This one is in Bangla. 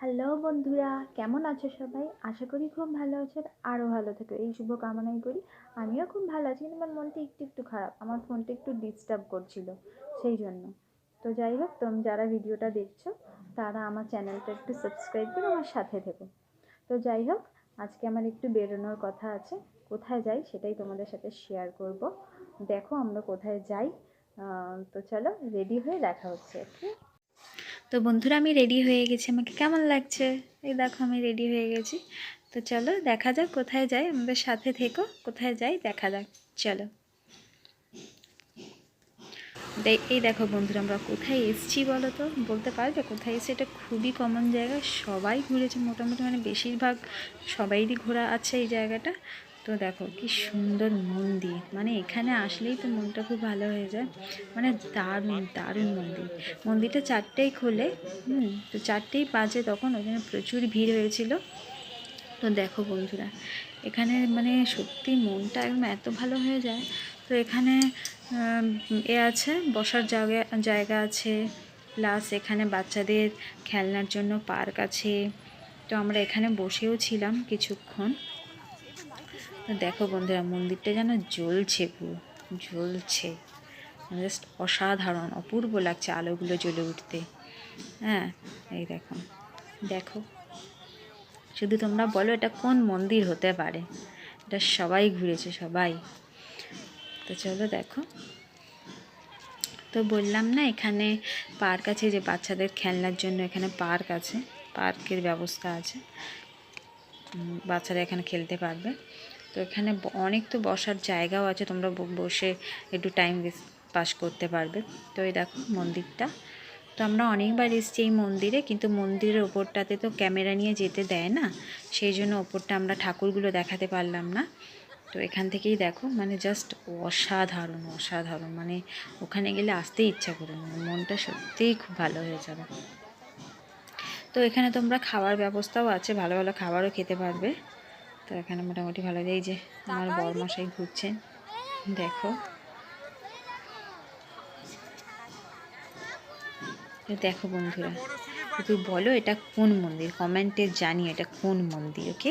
হ্যালো বন্ধুরা, কেমন আছো সবাই? আশা করি খুব ভালো আছো আরও ভালো থেকো। এই শুভ কামনাই করি। আমিও খুব ভালো আছি। কিন্তু আমার মনটা একটু একটু খারাপ, আমার ফোনটা একটু ডিস্টার্ব করছিল, সেই জন্য। তো যাই হোক, তোম যারা ভিডিওটা দেখছ, তারা আমার চ্যানেলটা একটু সাবস্ক্রাইব করে আমার সাথে থেকো। তো যাই হোক, আজকে আমার একটু বেরোনোর কথা আছে। কোথায় যাই সেটাই তোমাদের সাথে শেয়ার করব। দেখো আমরা কোথায় যাই। তো চলো রেডি হয়ে দেখা হচ্ছে ঠিক তো বন্ধুরা, আমি রেডি হয়ে গেছি। আমাকে কেমন লাগছে? এই দেখো, আমি রেডি হয়ে গেছি। তো চলো, দেখা যাক কোথায় যাই। আমাদের সাথে থেকো, কোথায় যাই, দেখা যাক। চলো। এই দেখো বন্ধুরা, আমরা কোথায় এসছি বলো তো? বলতে পারবে কোথায় এসেছি? এটা খুবই কমন জায়গা। সবাই ঘুরেছে, মোটামুটি মানে বেশিরভাগ সবাইরই ঘোরা আছে এই জায়গাটা। তো দেখো কি সুন্দর মন্দির। মানে এখানে আসলেই তো মনটা খুব ভালো হয়ে যায়। মানে দারুণ দারুণ মন্দির। মন্দিরটা চারটেই খোলে, হুম, তো চারটেই বাজে তখন ওখানে প্রচুর ভিড় হয়েছিল। তো দেখো বন্ধুরা, এখানে মানে সত্যি মনটা একদম এত ভালো হয়ে যায়। তো এখানে এ আছে, বসার জায়গা জায়গা আছে। প্লাস এখানে বাচ্চাদের খেলনার জন্য পার্ক আছে। তো আমরা এখানে বসেও ছিলাম কিছুক্ষণ। দেখো বন্ধুরা, মন্দিরটা যেন জ্বলছে পুরো, জ্বলছে। জাস্ট অসাধারণ, অপূর্ব লাগছে আলোগুলো জ্বলে উঠতে। হ্যাঁ এই দেখো দেখো। শুধু তোমরা বলো এটা কোন মন্দির হতে পারে। এটা সবাই ঘুরেছে, সবাই। তো চলো দেখো। তো বললাম না, এখানে পার্ক আছে, যে বাচ্চাদের খেলনার জন্য এখানে পার্ক আছে, পার্কের ব্যবস্থা আছে। বাচ্চারা এখানে খেলতে পারবে। তো এখানে অনেক তো বসার জায়গাও আছে, তোমরা বসে একটু টাইম পাস করতে পারবে। তো এই দেখো মন্দিরটা। তো আমরা অনেকবার এসেছি এই মন্দিরে, কিন্তু মন্দিরের ওপরটাতে তো ক্যামেরা নিয়ে যেতে দেয় না, সেই জন্য ওপরটা আমরা ঠাকুরগুলো দেখাতে পারলাম না। তো এখান থেকেই দেখো মানে জাস্ট অসাধারণ অসাধারণ। মানে ওখানে গেলে আসতেই ইচ্ছা করে মনটা সত্যিই খুব ভালো হয়ে যাবে। তো এখানে তোমরা খাওয়ার ব্যবস্থাও আছে, ভালো ভালো খাবারও খেতে পারবে। তো এখানে মোটামুটি ভালো। এই যে আমার বড় মশাই ঘুরছেন, দেখো। দেখো বন্ধুরা তুই বলো এটা কোন মন্দির? কমেন্টে জানি এটা কোন মন্দির, ওকে?